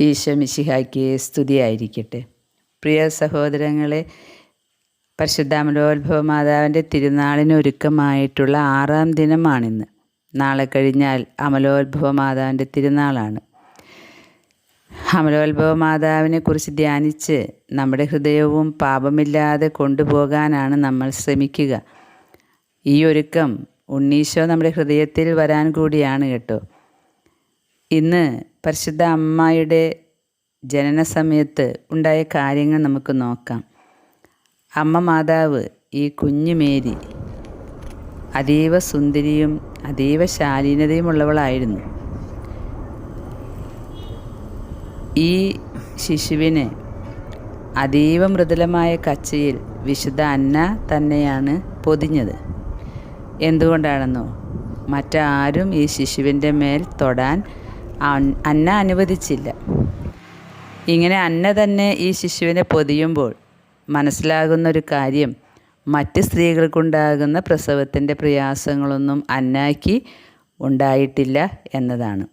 ഈശോ മിശിഹായ്ക്ക് സ്തുതിയായിരിക്കട്ടെ. പ്രിയ സഹോദരങ്ങളെ പരിശുദ്ധ അമലോത്ഭവ മാതാവിന്റെ തിരുനാളിന് ഒരുക്കമായിട്ടുള്ള ആറാം ദിനമാണിന്ന്. നാളെ കഴിഞ്ഞാൽ അമലോത്ഭവ മാതാവിന്റെ തിരുനാളാണ്. അമലോത്ഭവ മാതാവിനെ കുറിച്ച് ധ്യാനിച്ച് നമ്മുടെ ഹൃദയവും പാപമില്ലാതെ കൊണ്ടുപോകാനാണ് നമ്മൾ ശ്രമിക്കുക. ഈ ഒരുക്കം ഉണ്ണീശോ നമ്മുടെ ഹൃദയത്തിൽ വരാൻ കൂടിയാണ് കേട്ടോ. ഇന്ന് പരിശുദ്ധ അമ്മയുടെ ജനന സമയത്ത് ഉണ്ടായ കാര്യങ്ങൾ നമുക്ക് നോക്കാം. അമ്മ മാതാവ് ഈ കുഞ്ഞു മേരി അതീവ സുന്ദരിയും അതീവ ശാലീനതയുമുള്ളവളായിരുന്നു. ഈ ശിശുവിന് അതീവ മൃദുലമായ കച്ചയിൽ വിശുദ്ധ അന്ന തന്നെയാണ് പൊതിഞ്ഞത്. എന്തുകൊണ്ടാണെന്നോ? മറ്റാരും ഈ ശിശുവിന്റെ മേൽ തൊടാൻ അന്ന അനുവദിച്ചില്ല. ഇങ്ങനെ അന്ന തന്നെ ഈ ശിശുവിനെ പൊതിയുമ്പോൾ മനസ്സിലാകുന്നൊരു കാര്യം മറ്റ് സ്ത്രീകൾക്കുണ്ടാകുന്ന പ്രസവത്തിന്റെ പ്രയാസങ്ങളൊന്നും അന്നാക്കി ഉണ്ടായിട്ടില്ല എന്നതാണ്.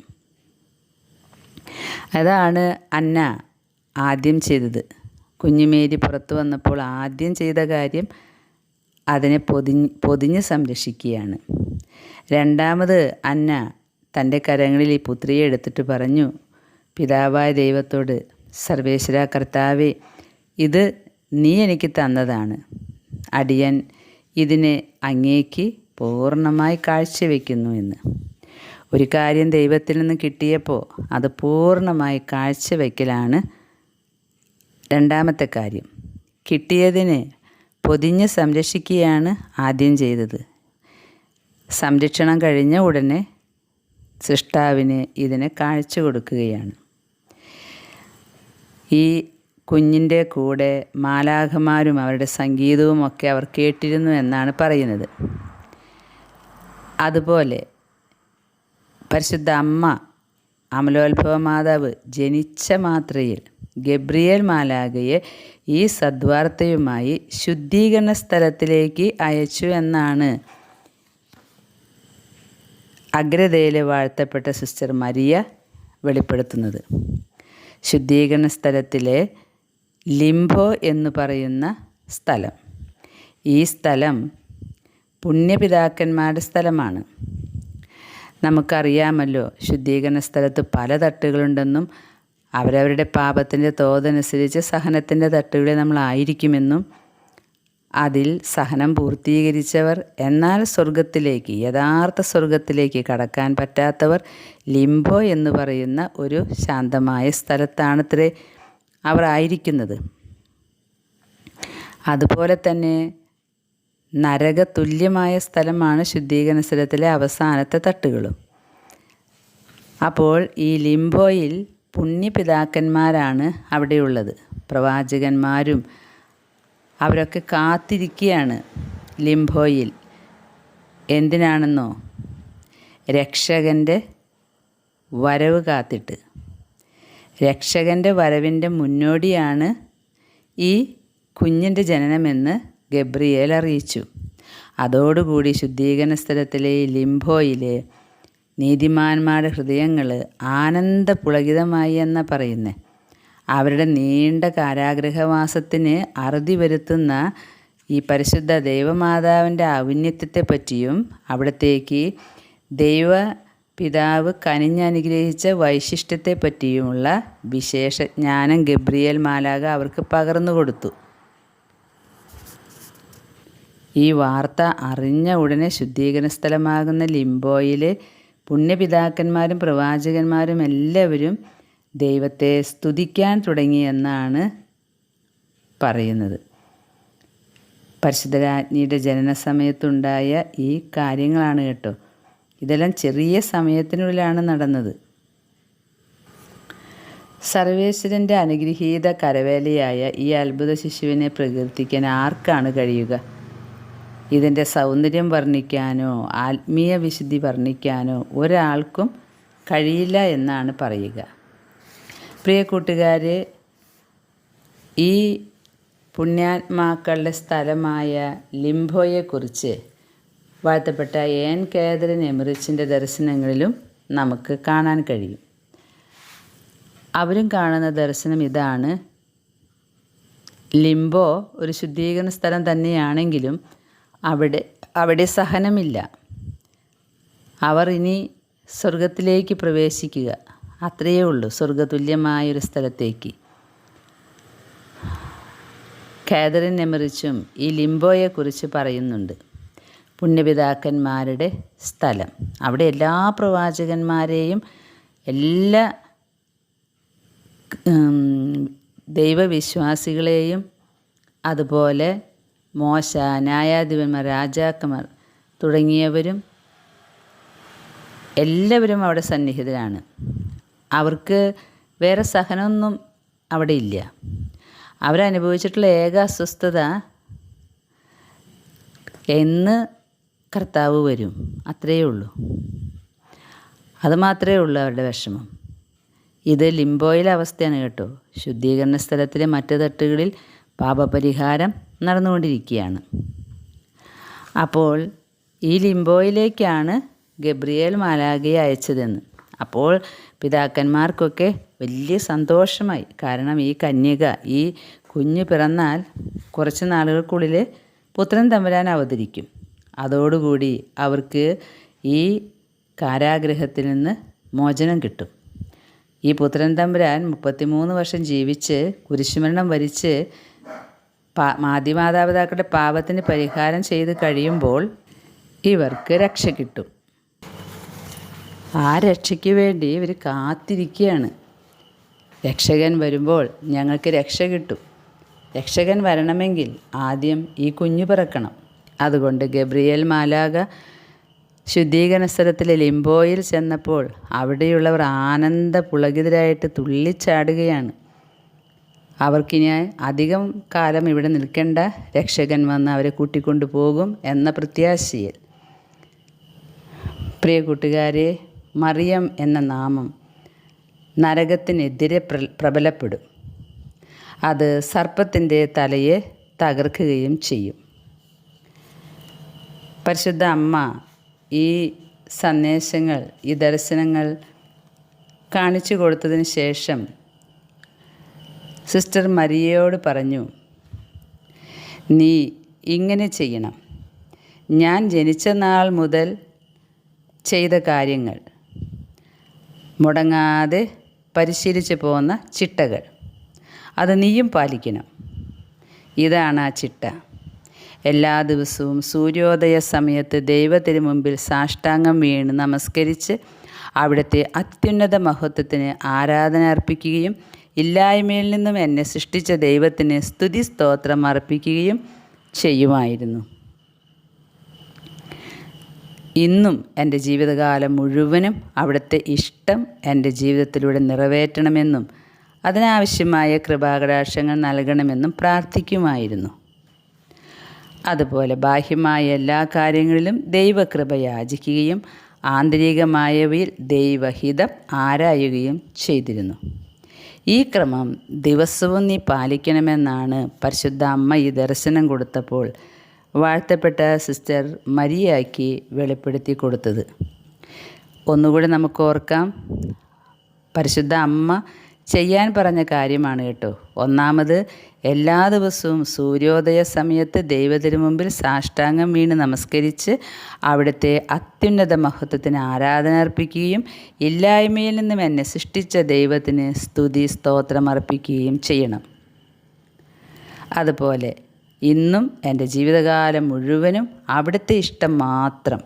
അതാണ് അന്ന ആദ്യം ചെയ്തത്. കുഞ്ഞുമേരി പുറത്തു വന്നപ്പോൾ ആദ്യം ചെയ്ത കാര്യം അതിനെ പൊതിഞ്ഞ് പൊതിഞ്ഞ് സംരക്ഷിക്കുകയാണ്. രണ്ടാമത് അന്ന തന്റെ കരങ്ങളിൽ ഈ പുത്രിയെ എടുത്തിട്ട് പറഞ്ഞു പിതാവായ ദൈവത്തോട് സർവേശ്വര കർത്താവെ ഇത് നീ എനിക്ക് തന്നതാണ്. അടിയൻ ഇതിനെ അങ്ങേക്ക് പൂർണമായി കാഴ്ചവെക്കുന്നു എന്ന്. ഒരു കാര്യം ദൈവത്തിൽ നിന്ന് കിട്ടിയപ്പോൾ അത് പൂർണമായി കാഴ്ചവെക്കലാണ്. രണ്ടാമത്തെ കാര്യം കിട്ടിയതിനെ പൊതിഞ്ഞ് സംരക്ഷിക്കുകയാണ് ആദ്യം ചെയ്തത്. സംരക്ഷണം കഴിഞ്ഞ ഉടനെ സൃഷ്ടാവിന് ഇതിനെ കാഴ്ച കൊടുക്കുകയാണ്. ഈ കുഞ്ഞിന്റെ കൂടെ മാലാഖമാരും അവരുടെ സംഗീതവും ഒക്കെ അവർ കേട്ടിരുന്നു എന്നാണ് പറയുന്നത്. അതുപോലെ പരിശുദ്ധ അമ്മ അമലോത്ഭവ മാതാവ് ജനിച്ച മാത്രയിൽ ഗബ്രിയേൽ മാലാഖയെ ഈ സദ്വാർത്തയുമായി ശുദ്ധീകരണ സ്ഥലത്തിലേക്ക് അയച്ചു എന്നാണ് അഗ്രതയിൽ വാഴ്ത്തപ്പെട്ട സിസ്റ്റർ മരിയ വെളിപ്പെടുത്തുന്നത്. ശുദ്ധീകരണ സ്ഥലത്തിലെ ലിംബോ എന്ന് പറയുന്ന സ്ഥലം. ഈ സ്ഥലം പുണ്യപിതാക്കന്മാരുടെ സ്ഥലമാണ്. നമുക്കറിയാമല്ലോ ശുദ്ധീകരണ സ്ഥലത്ത് പല തട്ടുകളുണ്ടെന്നും അവരവരുടെ പാപത്തിന്റെ തോതനുസരിച്ച് സഹനത്തിന്റെ തട്ടുകളിൽ നമ്മളായിരിക്കുമെന്നും അതിൽ സഹനം പൂർത്തീകരിച്ചവർ എന്നാൽ സ്വർഗത്തിലേക്ക് യഥാർത്ഥ സ്വർഗത്തിലേക്ക് കടക്കാൻ പറ്റാത്തവർ ലിംബോ എന്ന് പറയുന്ന ഒരു ശാന്തമായ സ്ഥലത്താണത്രേ അവർ ആയിരിക്കുന്നത്. അതുപോലെ തന്നെ നരക തുല്യമായ സ്ഥലമാണ് ശുദ്ധീകരണ സ്ഥലത്തിലെ അവസാനത്തെ തട്ടുകളും. അപ്പോൾ ഈ ലിംബോയിൽ പുണ്യപിതാക്കന്മാരാണ് അവിടെയുള്ളത്. പ്രവാചകന്മാരും അവരൊക്കെ കാത്തിരിക്കുകയാണ് ലിംബോയിൽ. എന്തിനാണെന്നോ? രക്ഷകന്റെ വരവ് കാത്തിട്ട്. രക്ഷകന്റെ വരവിന്റെ മുന്നോടിയാണ് ഈ കുഞ്ഞിന്റെ ജനനമെന്ന് ഗബ്രിയേൽ അറിയിച്ചു. അതോടുകൂടി ശുദ്ധീകരണ സ്ഥലത്തിലെ ലിംബോയിലെ നീതിമാന്മാരുടെ ഹൃദയങ്ങൾ ആനന്ദപുളകിതമായി എന്ന പറയുന്നത് അവരുടെ നീണ്ട കാരാഗ്രഹവാസത്തിന് അറുതി വരുത്തുന്ന ഈ പരിശുദ്ധ ദൈവമാതാവിന്റെ ഔന്നത്യത്തെപ്പറ്റിയും അവിടത്തേക്ക് ദൈവ പിതാവ് കനിഞ്ഞനുഗ്രഹിച്ച വൈശിഷ്ട്യത്തെപ്പറ്റിയുമുള്ള വിശേഷജ്ഞാനം ഗബ്രിയേൽ മാലാക അവർക്ക് പകർന്നു കൊടുത്തു. ഈ വാർത്ത അറിഞ്ഞ ഉടനെ ശുദ്ധീകരണ സ്ഥലമാകുന്ന ലിംബോയിലെ പുണ്യപിതാക്കന്മാരും പ്രവാചകന്മാരും എല്ലാവരും ദൈവത്തെ സ്തുതിക്കാൻ തുടങ്ങിയെന്നാണ് പറയുന്നത്. പരിശുദ്ധരാജ്ഞിയുടെ ജനന സമയത്തുണ്ടായ ഈ കാര്യങ്ങളാണ് കേട്ടോ. ഇതെല്ലാം ചെറിയ സമയത്തിനുള്ളിലാണ് നടന്നത്. സർവേശ്വരന്റെ അനുഗ്രഹീത കരവേലയായ ഈ അത്ഭുത ശിശുവിനെ പ്രകീർത്തിക്കാൻ ആർക്കാണ് കഴിയുക? ഇതിന്റെ സൗന്ദര്യം വർണിക്കാനോ ആത്മീയ വിശുദ്ധി വർണിക്കാനോ ഒരാൾക്കും കഴിയില്ല എന്നാണ് പറയുക. പ്രിയ കൂട്ടുകാരെ ഈ പുണ്യാത്മാക്കളുടെ സ്ഥലമായ ലിംബോയെക്കുറിച്ച് വാഴ്ത്തപ്പെട്ട എൻ കേദരൻ എമിറിച്ചിന്റെ ദർശനങ്ങളിലും നമുക്ക് കാണാൻ കഴിയും. അവരും കാണുന്ന ദർശനം ഇതാണ്. ലിംബോ ഒരു ശുദ്ധീകരണ സ്ഥലം തന്നെയാണെങ്കിലും അവിടെ അവിടെ സഹനമില്ല. അവർ ഇനി സ്വർഗത്തിലേക്ക് പ്രവേശിക്കുക. അത്രയേ ഉള്ളൂ സ്വർഗതുല്യമായൊരു സ്ഥലത്തേക്ക്. കാതറിൻ എമറിച്ചും ഈ ലിംബോയെക്കുറിച്ച് പറയുന്നുണ്ട്. പുണ്യപിതാക്കന്മാരുടെ സ്ഥലം. അവിടെ എല്ലാ പ്രവാചകന്മാരെയും എല്ലാ ദൈവവിശ്വാസികളെയും അതുപോലെ മോശ ന്യായാധിപന്മാർ രാജാക്കന്മാർ തുടങ്ങിയവരും എല്ലാവരും അവിടെ സന്നിഹിതരാണ്. അവർക്ക് വേറെ സഹനമൊന്നും അവിടെ ഇല്ല. അവരനുഭവിച്ചിട്ടുള്ള ഏക അസ്വസ്ഥത എന്ന് കർത്താവ് വരും. അത്രയേ ഉള്ളൂ. അതുമാത്രമേ ഉള്ളൂ അവരുടെ വിഷമം. ഇത് ലിംബോയിലെ അവസ്ഥയാണ് കേട്ടോ. ശുദ്ധീകരണ സ്ഥലത്തിലെ മറ്റു തട്ടുകളിൽ പാപപരിഹാരം നടന്നുകൊണ്ടിരിക്കുകയാണ്. അപ്പോൾ ഈ ലിംബോയിലേക്കാണ് ഗബ്രിയേൽ മാലാഗയെ അയച്ചതെന്ന്. അപ്പോൾ പിതാക്കന്മാർക്കൊക്കെ വലിയ സന്തോഷമായി. കാരണം ഈ കന്യക ഈ കുഞ്ഞ് പിറന്നാൽ കുറച്ച് നാളുകൾക്കുള്ളിൽ പുത്രൻ തമ്പുരാൻ അവതരിക്കും. അതോടുകൂടി അവർക്ക് ഈ കാരാഗ്രഹത്തിൽ നിന്ന് മോചനം കിട്ടും. ഈ പുത്രൻ തമ്പുരാൻ മുപ്പത്തിമൂന്ന് വർഷം ജീവിച്ച് കുരിശുമരണം വരിച്ച് പാ മാതാപിതാക്കളുടെ പാപത്തിന് പരിഹാരം ചെയ്ത് കഴിയുമ്പോൾ ഇവർക്ക് രക്ഷ കിട്ടും. ആ രക്ഷയ്ക്ക് വേണ്ടി ഇവർ കാത്തിരിക്കുകയാണ് രക്ഷകൻ വരുമ്പോൾ ഞങ്ങൾക്ക് രക്ഷ കിട്ടും. രക്ഷകൻ വരണമെങ്കിൽ ആദ്യം ഈ കുഞ്ഞു പിറക്കണം. അതുകൊണ്ട് ഗബ്രിയേൽ മാലാക ശുദ്ധീകരണ സ്ഥലത്തിലെ ലിംബോയിൽ ചെന്നപ്പോൾ അവിടെയുള്ളവർ ആനന്ദ പുളകിതരായിട്ട് തുള്ളിച്ചാടുകയാണ്. അവർക്കിനി അധികം കാലം ഇവിടെ നിൽക്കേണ്ട. രക്ഷകൻ വന്ന് അവരെ കൂട്ടിക്കൊണ്ടു പോകും എന്ന പ്രത്യാശയിൽ. പ്രിയ കൂട്ടുകാരെ മറിയം എന്ന നാമം നരകത്തിനെതിരെ പ്ര- പ്രബലപ്പെടും. അത് സർപ്പത്തിന്റെ തലയെ തകർക്കുകയും ചെയ്യും. പരിശുദ്ധ അമ്മ ഈ സന്ദേശങ്ങൾ ഈ ദർശനങ്ങൾ കാണിച്ചു കൊടുത്തതിന് ശേഷം സിസ്റ്റർ മരിയയോട് പറഞ്ഞു നീ ഇങ്ങനെ ചെയ്യണം. ഞാൻ ജനിച്ച നാൾ മുതൽ ചെയ്ത കാര്യങ്ങൾ മുടങ്ങാതെ പരിശീലിച്ച് പോകുന്ന ചിട്ടകൾ. അത് നീയും പാലിക്കണം. ഇതാണ് ആ ചിട്ട. എല്ലാ ദിവസവും സൂര്യോദയ സമയത്ത് ദൈവത്തിന് മുമ്പിൽ സാഷ്ടാംഗം വീണ് നമസ്കരിച്ച് അവിടുത്തെ അത്യുന്നത മഹത്വത്തിന് ആരാധന അർപ്പിക്കുകയും ഇല്ലായ്മയിൽ നിന്നും എന്നെ സൃഷ്ടിച്ച ദൈവത്തിന് സ്തുതി സ്തോത്രം അർപ്പിക്കുകയും ചെയ്യുമായിരുന്നു. ഇന്നും എന്റെ ജീവിതകാലം മുഴുവനും അവിടുത്തെ ഇഷ്ടം എന്റെ ജീവിതത്തിലൂടെ നിറവേറ്റണമെന്നും അതിനാവശ്യമായ കൃപാകടാക്ഷങ്ങൾ നൽകണമെന്നും പ്രാർത്ഥിക്കുമായിരുന്നു. അതുപോലെ ബാഹ്യമായ എല്ലാ കാര്യങ്ങളിലും ദൈവകൃപ യാചിക്കുകയും ആന്തരികമായവയിൽ ദൈവഹിതം ആരായുകയും ചെയ്തിരുന്നു. ഈ ക്രമം ദിവസവും നീ പാലിക്കണമെന്നാണ് പരിശുദ്ധ അമ്മ ഈ ദർശനം കൊടുത്തപ്പോൾ വാഴ്ത്തപ്പെട്ട സിസ്റ്റർ മരിയാക്കി വെളിപ്പെടുത്തി കൊടുത്തത്. ഒന്നുകൂടി നമുക്ക് ഓർക്കാം. പരിശുദ്ധ അമ്മ ചെയ്യാൻ പറഞ്ഞ കാര്യമാണ് കേട്ടോ. ഒന്നാമത് എല്ലാ ദിവസവും സൂര്യോദയ സമയത്ത് ദൈവത്തിനു മുമ്പിൽ സാഷ്ടാംഗം വീണ് നമസ്കരിച്ച് അവിടുത്തെ അത്യുന്നത മഹത്വത്തിന് ആരാധന അർപ്പിക്കുകയും ഇല്ലായ്മയിൽ നിന്നും എന്നെ സൃഷ്ടിച്ച ദൈവത്തിന് സ്തുതി സ്തോത്രം അർപ്പിക്കുകയും ചെയ്യണം. അതുപോലെ ഇന്നും എന്റെ ജീവിതകാലം മുഴുവനും അവിടുത്തെ ഇഷ്ടം മാത്രം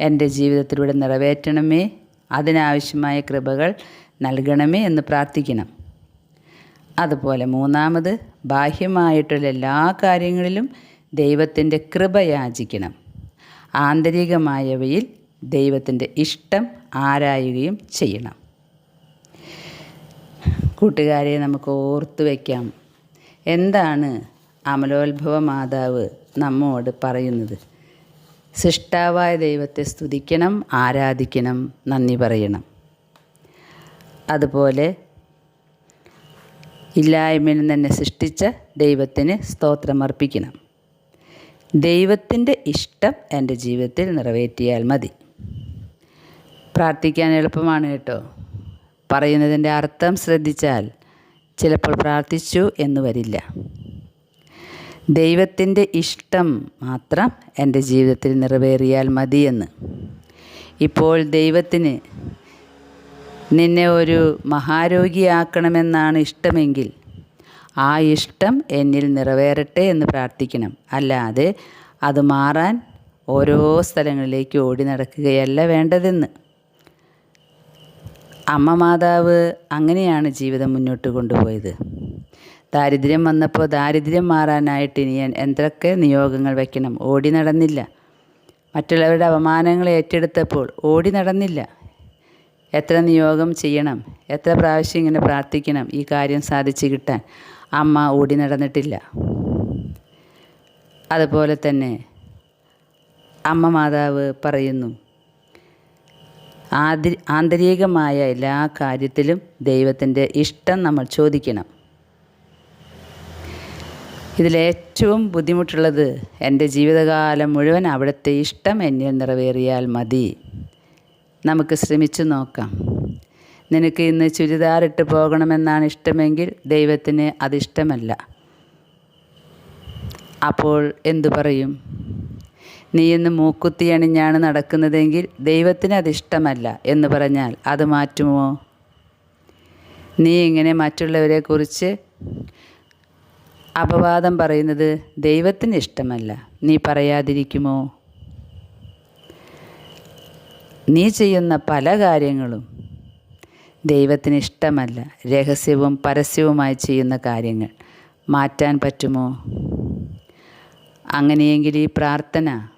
എന്റെ ജീവിതത്തിലൂടെ നിറവേറ്റണമേ. അതിനാവശ്യമായ കൃപകൾ നൽകണമേ എന്ന് പ്രാർത്ഥിക്കണം. അതുപോലെ മൂന്നാമത് ബാഹ്യമായിട്ടുള്ള എല്ലാ കാര്യങ്ങളിലും ദൈവത്തിന്റെ കൃപ യാചിക്കണം. ആന്തരികമായവയിൽ ദൈവത്തിന്റെ ഇഷ്ടം ആരായുകയും ചെയ്യണം. കൂട്ടുകാരെ നമുക്ക് ഓർത്തു വയ്ക്കാം എന്താണ് അമലോത്ഭവ മാതാവ് നമ്മോട് പറയുന്നത്. സൃഷ്ടാവായ ദൈവത്തെ സ്തുതിക്കണം ആരാധിക്കണം നന്ദി പറയണം. അതുപോലെ ഇല്ലായ്മയിൽ തന്നെ സൃഷ്ടിച്ച ദൈവത്തിന് സ്തോത്രമർപ്പിക്കണം ദൈവത്തിന്റെ ഇഷ്ടം എന്റെ ജീവിതത്തിൽ നിറവേറ്റിയാൽ മതി. പ്രാർത്ഥിക്കാൻ എളുപ്പമാണ് കേട്ടോ. പറയുന്നതിന്റെ അർത്ഥം ശ്രദ്ധിച്ചാൽ ചിലപ്പോൾ പ്രാർത്ഥിച്ചു എന്ന് വരില്ല. ദൈവത്തിന്റെ ഇഷ്ടം മാത്രം എന്റെ ജീവിതത്തിൽ നിറവേറിയാൽ മതിയെന്ന്. ഇപ്പോൾ ദൈവത്തിന് നിന്നെ ഒരു മഹാരോഗിയാക്കണമെന്നാണ് ഇഷ്ടമെങ്കിൽ ആ ഇഷ്ടം എന്നിൽ നിറവേറട്ടെ എന്ന് പ്രാർത്ഥിക്കണം. അല്ലാതെ അത് മാറാൻ ഓരോ സ്ഥലങ്ങളിലേക്ക് ഓടി നടക്കുകയല്ല വേണ്ടതെന്ന്. അമ്മ മാതാവ് അങ്ങനെയാണ് ജീവിതം മുന്നോട്ട് കൊണ്ടുപോയത്. ദാരിദ്ര്യം വന്നപ്പോൾ ദാരിദ്ര്യം മാറാനായിട്ട് ഇനി എന്തൊക്കെ നിയോഗങ്ങൾ വയ്ക്കണം? ഓടി നടന്നില്ല. മറ്റുള്ളവരുടെ അപമാനങ്ങൾ ഏറ്റെടുത്തപ്പോൾ ഓടി നടന്നില്ല. എത്ര നിയോഗം ചെയ്യണം? എത്ര പ്രാവശ്യം ഇങ്ങനെ പ്രാർത്ഥിക്കണം ഈ കാര്യം സാധിച്ചു കിട്ടാൻ? അമ്മ ഓടി നടന്നിട്ടില്ല. അതുപോലെ തന്നെ അമ്മ മാതാവ് പറയുന്നു ആന്തരികമായ എല്ലാ കാര്യത്തിലും ദൈവത്തിന്റെ ഇഷ്ടം നമ്മൾ ചോദിക്കണം. ഇതിലേറ്റവും ബുദ്ധിമുട്ടുള്ളത് എന്റെ ജീവിതകാലം മുഴുവൻ അവിടുത്തെ ഇഷ്ടം എന്നിൽ നിറവേറിയാൽ മതി. നമുക്ക് ശ്രമിച്ചു നോക്കാം. നിനക്ക് ഇന്ന് ചുരിദാറിട്ട് പോകണമെന്നാണ് ഇഷ്ടമെങ്കിൽ ദൈവത്തിന് അതിഷ്ടമല്ല. അപ്പോൾ എന്തു പറയും? നീ ഇന്ന് മൂക്കുത്തി അണിഞ്ഞാണ് നടക്കുന്നതെങ്കിൽ ദൈവത്തിന് അതിഷ്ടമല്ല എന്ന് പറഞ്ഞാൽ അത് മാറ്റുമോ? നീ ഇങ്ങനെ മറ്റുള്ളവരെക്കുറിച്ച് അപവാദം പറയുന്നത് ദൈവത്തിന് ഇഷ്ടമല്ല. നീ പറയാതിരിക്കുമോ? നീ ചെയ്യുന്ന പല കാര്യങ്ങളും ദൈവത്തിന് ഇഷ്ടമല്ല. രഹസ്യവും പരസ്യവുമായി ചെയ്യുന്ന കാര്യങ്ങൾ മാറ്റാൻ പറ്റുമോ? അങ്ങനെയെങ്കിൽ ഈ പ്രാർത്ഥന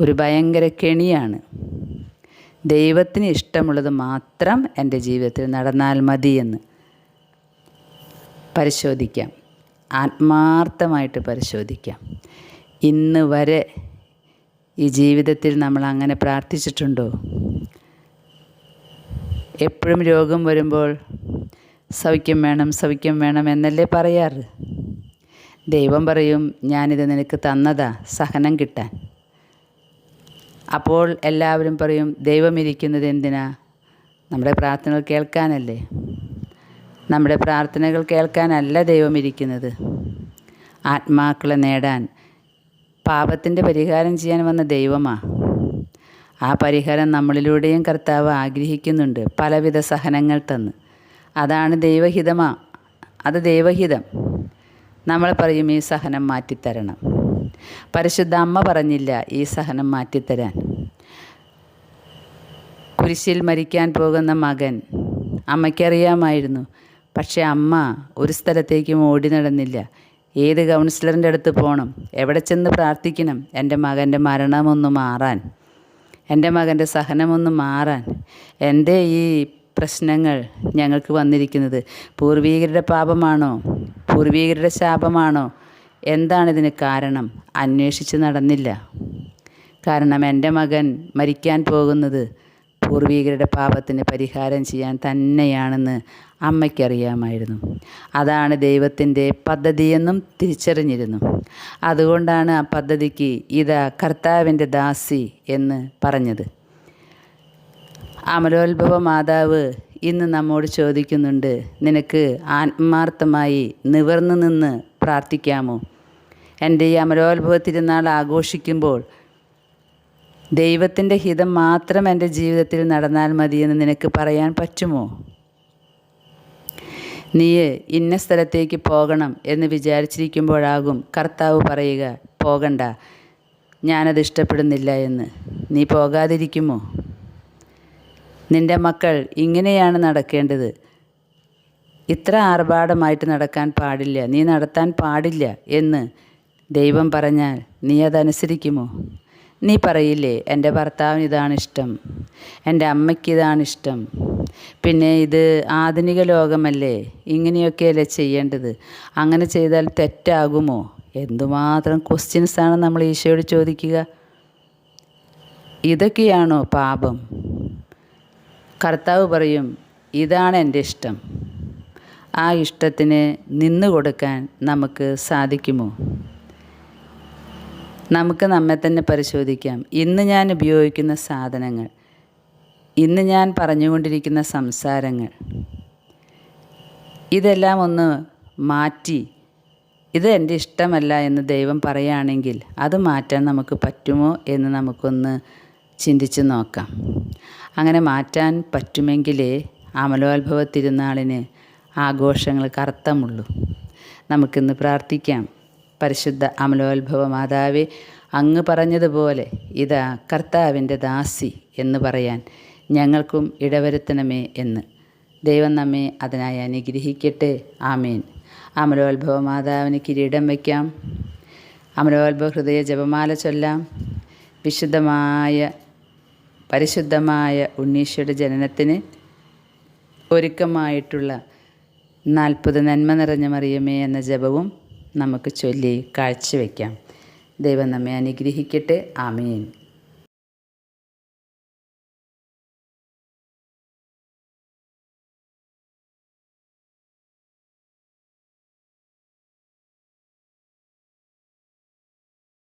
ഒരു ഭയങ്കര കെണിയാണ്. ദൈവത്തിന് ഇഷ്ടമുള്ളത് മാത്രം എന്റെ ജീവിതത്തിൽ നടന്നാൽ മതിയെന്ന് പരിശോധിക്കാം. ആത്മാർത്ഥമായിട്ട് പരിശോധിക്കാം. ഇന്ന് വരെ ഈ ജീവിതത്തിൽ നമ്മൾ അങ്ങനെ പ്രാർത്ഥിച്ചിട്ടുണ്ടോ? എപ്പോഴും രോഗം വരുമ്പോൾ സൗഖ്യം വേണം സൗഖ്യം വേണം എന്നല്ലേ പറയാറ്? ദൈവം പറയും ഞാനിത് നിനക്ക് തന്നതാ സഹനം കിട്ടാൻ. അപ്പോൾ എല്ലാവരും പറയും ദൈവം ഇരിക്കുന്നത് എന്തിനാ? നമ്മുടെ പ്രാർത്ഥനകൾ കേൾക്കാനല്ലേ. നമ്മുടെ പ്രാർത്ഥനകൾ കേൾക്കാനല്ല ദൈവം ഇരിക്കുന്നത്. ആത്മാക്കളെ നേടാൻ പാപത്തിന്റെ പരിഹാരം ചെയ്യാൻ വന്ന ദൈവമാ. ആ പരിഹാരം നമ്മളിലൂടെയും കർത്താവ് ആഗ്രഹിക്കുന്നുണ്ട്. പലവിധ സഹനങ്ങൾ തന്ന്. അതാണ് ദൈവഹിതമാ. അത് ദൈവഹിതം. നമ്മൾ പറയും ഈ സഹനം മാറ്റിത്തരണം. പരിശുദ്ധ അമ്മ പറഞ്ഞില്ല ഈ സഹനം മാറ്റിത്തരാൻ. കുരിശിൽ മരിക്കാൻ പോകുന്ന മകൻ അമ്മയ്ക്കറിയാമായിരുന്നു. പക്ഷേ അമ്മ ഒരു സ്ഥലത്തേക്കും ഓടി നടന്നില്ല. ഏത് കൗൺസിലറിന്റെ അടുത്ത് പോകണം എവിടെ ചെന്ന് പ്രാർത്ഥിക്കണം? എന്റെ മകന്റെ മരണമൊന്ന് മാറാൻ. എന്റെ മകന്റെ സഹനമൊന്ന് മാറാൻ. എന്റെ ഈ പ്രശ്നങ്ങൾ ഞങ്ങൾക്ക് വന്നിരിക്കുന്നത് പൂർവീകരുടെ പാപമാണോ? പൂർവീകരുടെ ശാപമാണോ? എന്താണിതിന് കാരണം? അന്വേഷിച്ച് നടന്നില്ല. കാരണം എന്റെ മകൻ മരിക്കാൻ പോകുന്നത് പൂർവീകരുടെ പാപത്തിന് പരിഹാരം ചെയ്യാൻ തന്നെയാണെന്ന് അമ്മയ്ക്കറിയാമായിരുന്നു. അതാണ് ദൈവത്തിന്റെ പദ്ധതിയെന്നും തിരിച്ചറിഞ്ഞിരുന്നു. അതുകൊണ്ടാണ് ആ പദ്ധതിക്ക് ഇതാ കർത്താവിന്റെ ദാസി എന്ന് പറഞ്ഞത്. അമലോത്ഭവ മാതാവ് ഇന്ന് നമ്മോട് ചോദിക്കുന്നുണ്ട് നിനക്ക് ആത്മാർത്ഥമായി നിവർന്നു നിന്ന് പ്രാർത്ഥിക്കാമോ? എന്റെ ഈ അമലോത്ഭവ തിരുനാൾ ആഘോഷിക്കുമ്പോൾ ദൈവത്തിന്റെ ഹിതം മാത്രം എന്റെ ജീവിതത്തിൽ നടന്നാൽ മതിയെന്ന് നിനക്ക് പറയാൻ പറ്റുമോ? നീ ഇന്ന സ്ഥലത്തേക്ക് പോകണം എന്ന് വിചാരിച്ചിരിക്കുമ്പോഴാകും കർത്താവ് പറയുക പോകണ്ട ഞാനത് ഇഷ്ടപ്പെടുന്നില്ല എന്ന്. നീ പോകാതിരിക്കുമോ? നിന്റെ മക്കൾ ഇങ്ങനെയാണ് നടക്കേണ്ടത്. ഇത്ര ആർഭാടമായിട്ട് നടക്കാൻ പാടില്ല. നീ നടത്താൻ പാടില്ല എന്ന് ദൈവം പറഞ്ഞാൽ നീ അതനുസരിക്കുമോ? നീ പറയില്ലേ എന്റെ ഭർത്താവിന് ഇതാണ് ഇഷ്ടം എന്റെ അമ്മയ്ക്ക് ഇതാണ് ഇഷ്ടം. പിന്നെ ഇത് ആധുനിക ലോകമല്ലേ ഇങ്ങനെയൊക്കെയല്ലേ ചെയ്യേണ്ടത്? അങ്ങനെ ചെയ്താൽ തെറ്റാകുമോ? എന്തുമാത്രം ക്വസ്റ്റ്യൻസാണ് നമ്മൾ ഈശോയോട് ചോദിക്കുക. ഇതൊക്കെയാണോ പാപം? കർത്താവ് പറയും ഇതാണ് എന്റെ ഇഷ്ടം. ആ ഇഷ്ടത്തിന് നിന്നു കൊടുക്കാൻ നമുക്ക് സാധിക്കുമോ? നമുക്ക് നമ്മെ തന്നെ പരിശോധിക്കാം. ഇന്ന് ഞാൻ ഉപയോഗിക്കുന്ന സാധനങ്ങൾ ഇന്ന് ഞാൻ പറഞ്ഞുകൊണ്ടിരിക്കുന്ന സംസാരങ്ങൾ ഇതെല്ലാം ഒന്ന് മാറ്റി ഇത് എന്റെ ഇഷ്ടമല്ല എന്ന് ദൈവം പറയുകയാണെങ്കിൽ അത് മാറ്റാൻ നമുക്ക് പറ്റുമോ എന്ന് നമുക്കൊന്ന് ചിന്തിച്ച് നോക്കാം. അങ്ങനെ മാറ്റാൻ പറ്റുമെങ്കിലേ അമലോത്ഭവ തിരുനാളിന് ആഘോഷങ്ങൾ അർത്ഥമുള്ളൂ. നമുക്കിന്ന് പ്രാർത്ഥിക്കാം. പരിശുദ്ധ അമലോത്ഭവ മാതാവെ അങ്ങ് പറഞ്ഞതുപോലെ ഇതാ കർത്താവിന്റെ ദാസി എന്ന് പറയാൻ ഞങ്ങൾക്കും ഇടവരുത്തണമേ എന്ന്. ദൈവം നമ്മെ അതിനായി അനുഗ്രഹിക്കട്ടെ. ആമേൻ. അമലോത്ഭവ മാതാവിന് കിരീടം വയ്ക്കാം. അമലോത്ഭവ ഹൃദയ ജപമാല ചൊല്ലാം. വിശുദ്ധമായ പരിശുദ്ധമായ ഉണ്ണീശയുടെ ജനനത്തിന് ഒരുക്കമായിട്ടുള്ള നാൽപ്പത് നന്മ നിറഞ്ഞ മറിയമേ എന്ന ജപവും നമുക്ക് ചൊല്ലി കാഴ്ചവെക്കാം. ദൈവം നമ്മെ അനുഗ്രഹിക്കട്ടെ. ആമേൻ.